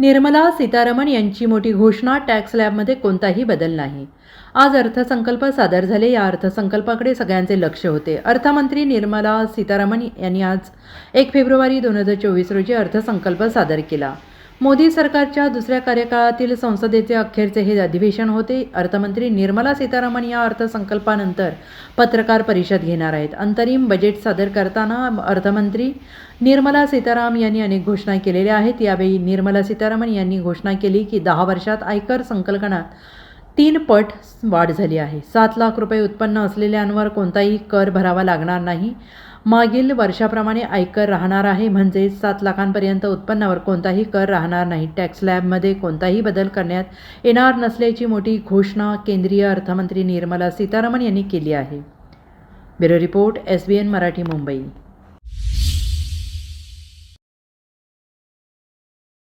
निर्मला सीतारमण यांची मोठी घोषणा टॅक्स लॅबमध्ये कोणताही बदल नाही. आज अर्थसंकल्प सादर झाले. या अर्थसंकल्पाकडे सगळ्यांचे लक्ष होते. अर्थमंत्री निर्मला सीतारामन यांनी आज एक फेब्रुवारी दोन हजार चोवीस रोजी अर्थसंकल्प सादर केला. मोदी सरकारच्या दुसऱ्या कार्यकाळातील संसदेचे अखेरचे हे अधिवेशन होते. अर्थमंत्री निर्मला सीतारामन या अर्थसंकल्पानंतर पत्रकार परिषद घेणार आहेत. अंतरिम बजेट सादर करताना अर्थमंत्री निर्मला सीताराम यांनी अनेक घोषणा केलेल्या आहेत. यावेळी निर्मला सीतारामन यांनी घोषणा केली की दहा वर्षात आयकर संकलनात तीन पट वाढ झाली आहे. सात लाख रुपये उत्पन्न असलेल्यांवर कोणताही कर भरावा लागणार नाही. मागील वर्षाप्रमाणे आयकर राहणार आहे म्हणजे सात लाखांपर्यंत उत्पन्नावर कोणताही कर राहणार नाही. टॅक्स लॅबमध्ये कोणताही बदल करण्यात येणार नसल्याची मोठी घोषणा केंद्रीय अर्थमंत्री निर्मला सीतारामन यांनी केली आहे. Bureau report S B N Marathi Mumbai.